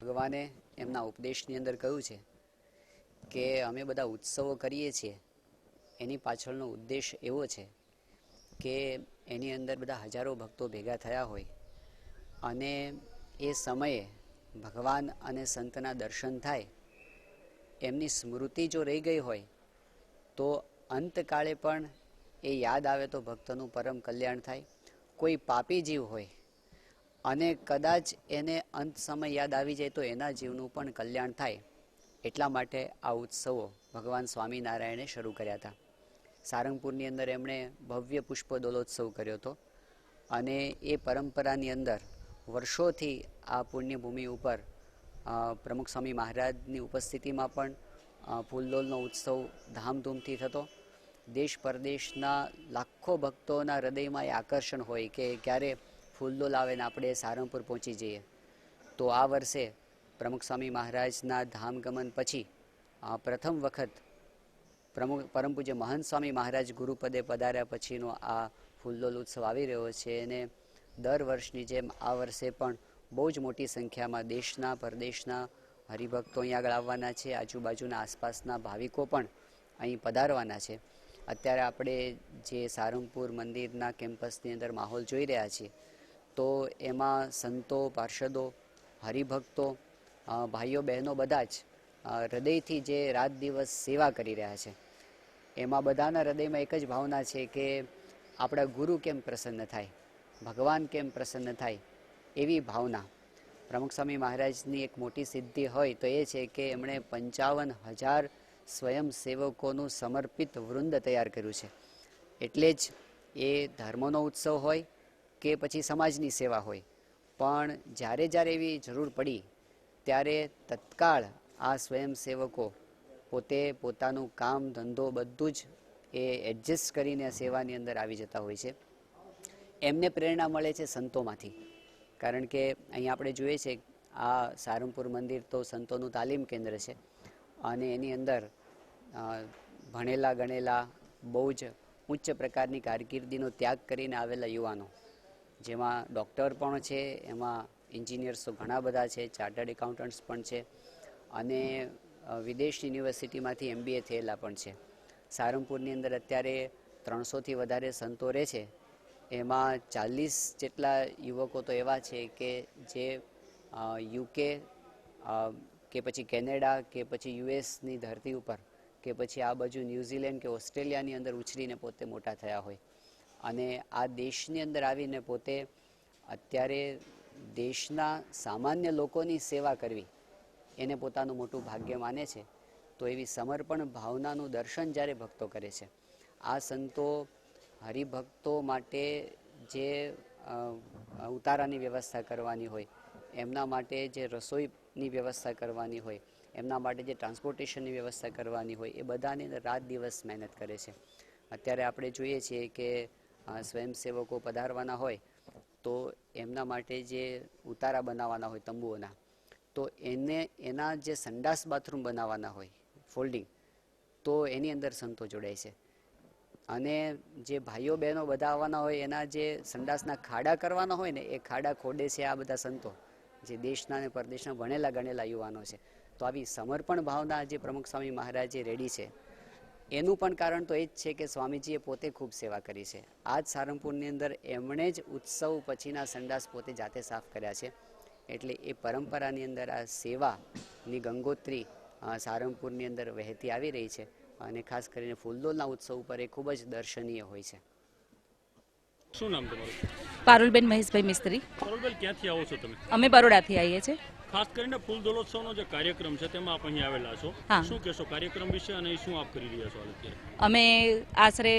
ભગવાને એમના ઉપદેશની અંદર કહ્યું છે કે અમે બધા ઉત્સવો કરીએ છીએ. એની પાછળનો ઉદ્દેશ એવો છે કે એની અંદર બધા હજારો ભક્તો ભેગા થયા હોય અને એ સમયે ભગવાન અને સંતના દર્શન થાય, એમની સ્મૃતિ જો રહી ગઈ હોય, તો અંતકાળે પણ એ યાદ આવે તો ભક્તનું પરમ કલ્યાણ થાય. કોઈ પાપી જીવ હોય અને કદાચ એને અંત સમય યાદ આવી જાય તો એના જીવનું પણ કલ્યાણ થાય એટલા માટે આ ઉત્સવો ભગવાન સ્વામિનારાયણે શરૂ કર્યા હતા. સારંગપુરની અંદર એમણે ભવ્ય પુષ્પ દોલોત્સવ કર્યો હતો અને એ પરંપરાની અંદર વર્ષોથી આ પુણ્યભૂમિ ઉપર પ્રમુખ સ્વામી મહારાજની ઉપસ્થિતિમાં પણ ફૂલદોલનો ઉત્સવ ધામધૂમથી થતો. દેશ પરદેશના લાખો ભક્તોના હૃદયમાં એ આકર્ષણ હોય કે ક્યારે ફૂલદોલ આવે ને આપણે સારંગપુર પહોંચી જઈએ. તો આ વર્ષે પ્રમુખ સ્વામી મહારાજના ધામગમન પછી પ્રથમ વખત પ્રમુખ પરમ પૂજ્ય મહંત સ્વામી મહારાજ ગુરુપદે પધાર્યા પછીનો આ ફૂલદોલ ઉત્સવ આવી રહ્યો છે અને દર વર્ષની જેમ આ વર્ષે પણ બહુ જ મોટી સંખ્યામાં દેશના, પરદેશના હરિભક્તો અહીં આગળ આવવાના છે. આજુબાજુના આસપાસના ભાવિકો પણ અહીં પધારવાના છે. અત્યારે આપણે જે સારંગપુર મંદિરના કેમ્પસની અંદર માહોલ જોઈ રહ્યા છીએ તો એમાં સંતો, પાર્ષદો, હરિભક્તો ભાઈઓ, બહેનો બધા જ હૃદયથી જે રાત દિવસ સેવા કરી રહ્યા છે. એમાં બધાના હૃદયમાં એક જ ભાવના છે કે આપણા ગુરુ કેમ પ્રસન્ન થાય, ભગવાન કેમ પ્રસન્ન થાય એવી ભાવના. પ્રમુખ સ્વામી મહારાજની એક મોટી સિદ્ધિ હોય તો એ છે કે એમણે પંચાવન હજાર સ્વયંસેવકોનું સમર્પિત વૃંદ તૈયાર કર્યું છે. એટલે જ એ ધર્મનો ઉત્સવ હોય કે પછી સમાજની સેવા હોય. પણ જ્યારે જ્યારે એવી જરૂર પડી, ત્યારે તત્કાળ આ સ્વયંસેવકો પોતે પોતાનું કામ, ધંધો બધું જ એ એડજસ્ટ કરીને સેવાની અંદર આવી જતા હોય છે. એમને પ્રેરણા મળે છે સંતોમાંથી. કારણ કે અહીં આપણે જોઈએ છે, આ સારંગપુર મંદિર તો સંતોનું તાલીમ કેન્દ્ર છે. અને એની અંદર ભણેલા ગણેલા બહુ જ ઉચ્ચ પ્રકારની કારકિર્દીનો ત્યાગ કરીને આવેલા યુવાનો. જેમાં ડૉક્ટર પણ છે, એમાં એન્જિનિયર્સ ઘણા બધા છે ચાર્ટર્ડ એકાઉન્ટન્ટ્સ પણ છે અને વિદેશ યુનિવર્સિટીમાંથી એમબીએ થયેલા પણ છે. સારંગપુરની અંદર અત્યારે ત્રણસોથી વધારે સંતો રહે છે. એમાં ચાલીસ જેટલા યુવકો તો એવા છે કે જે યુકે કે પછી કેનેડા, કે પછી યુએસની ધરતી ઉપર, કે પછી આ બાજુ ન્યૂઝીલેન્ડ કે ઓસ્ટ્રેલિયાની અંદર ઉછરીને પોતે મોટા થયા હોય. અને આ દેશની અંદર આવીને પોતે અત્યારે દેશના સામાન્ય લોકોની સેવા કરવી એને પોતાનું મોટું ભાગ્ય માને છે. તો એવી સમર્પણ ભાવનાનું દર્શન જ્યારે ભક્તો કરે છે. આ સંતો હરિભક્તો માટે જે ઉતારાની વ્યવસ્થા કરવાની હોય, એમના માટે જે રસોઈની વ્યવસ્થા કરવાની હોય, એમના માટે જે ટ્રાન્સપોર્ટેશનની વ્યવસ્થા કરવાની હોય, એ બધાની રાત દિવસ મહેનત કરે છે. અત્યારે આપણે જોઈએ છીએ કે સ્વયંસેવકો પધારવાના હોય, તો એમના માટે જે ઉતારા બનાવવાના હોય તંબુઓના, તો એને, એના જે સંડાસ બાથરૂમ બનાવવાના હોય, ફોલ્ડિંગ, તો એની અંદર સંતો જોડાય છે. અને જે ભાઈઓ બહેનો બધા આવવાના હોય, એના જે સંડાસના ખાડા કરવાના હોય ને, એ ખાડા ખોડે છે આ બધા સંતો, જે દેશના અને પરદેશના ભણેલા ગણેલા યુવાનો છે. તો આવી સમર્પણ ભાવના જે પ્રમુખ સ્વામી મહારાજે રેડી છે એનું પણ કારણ તો એ જ છે કે સ્વામીજીએ પોતે ખૂબ સેવા કરી છે. આ જ સારંગપુરની અંદર એમણે જ ઉત્સવ પછીના સંડાસ પોતે જાતે સાફ કર્યા છે. એટલે એ પરંપરાની અંદર આ સેવાની ગંગોત્રી સારંગપુરની અંદર વહેતી આવી રહી છે અને ખાસ કરીને ફૂલદોલના ઉત્સવ ઉપર એ ખૂબ જ દર્શનીય હોય છે. શું નામ તમારું? પારુલબેન મહેશભાઈ મિસ્ત્રી. પારુલબેન ક્યાંથી આવો છો તમે? અમે બરોડાથી આવીએ છીએ. ખાસ કરીને ફૂલ દોલોત્સવનો જે કાર્યક્રમ છે તેમાં આપ અહીં આવેલા છો. શું કહેશો કાર્યક્રમ વિશે અને શું આપ કરી રહ્યા છો અત્યારે? અમે આશરે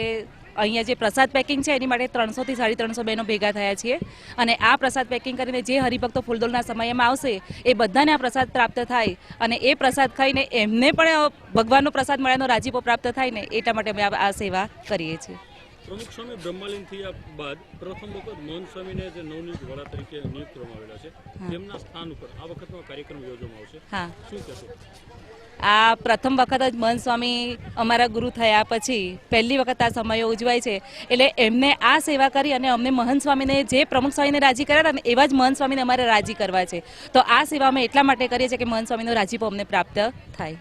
અહીંયા જે પ્રસાદ પેકિંગ છે એની માટે ત્રણસોથી સાડી ત્રણસો બહેનો ભેગા થયા છીએ. અને આ પ્રસાદ પેકિંગ કરીને જે હરિભક્તો ફૂલદોલના સમયમાં આવશે એ બધાને આ પ્રસાદ પ્રાપ્ત થાય. અને એ પ્રસાદ ખાઈને એમને પણ ભગવાનનો પ્રસાદ મળ્યાનો રાજીપો પ્રાપ્ત થાય ને એટલા માટે અમે આ આ સેવા કરીએ છીએ. પ્રમુખ સ્વામી બ્રહ્માલીન થયા બાદ પ્રથમ વખત મોહન સ્વામીને જે નવનિયુક્ત વડા તરીકે નિયુક્ત કરવામાં આવેલા છે તેમના સ્થાન ઉપર આ વખતનો કાર્યક્રમ યોજવામાં આવશે. શું કહેશો? આ પ્રથમ વખત જ મહંત સ્વામી અમારા ગુરુ થયા પછી પહેલી વખત આ સમયો ઉજવાય છે. એટલે એમને આ સેવા કરી અને અમને મહંત સ્વામીને જે પ્રમુખ સ્વામીને રાજી કર્યા હતા એવા જ મહંત સ્વામીને અમારે રાજી કરવા છે. તો આ સેવા અમે એટલા માટે કરીએ છીએ કે મહંત સ્વામીનો રાજીપો અમને પ્રાપ્ત થાય.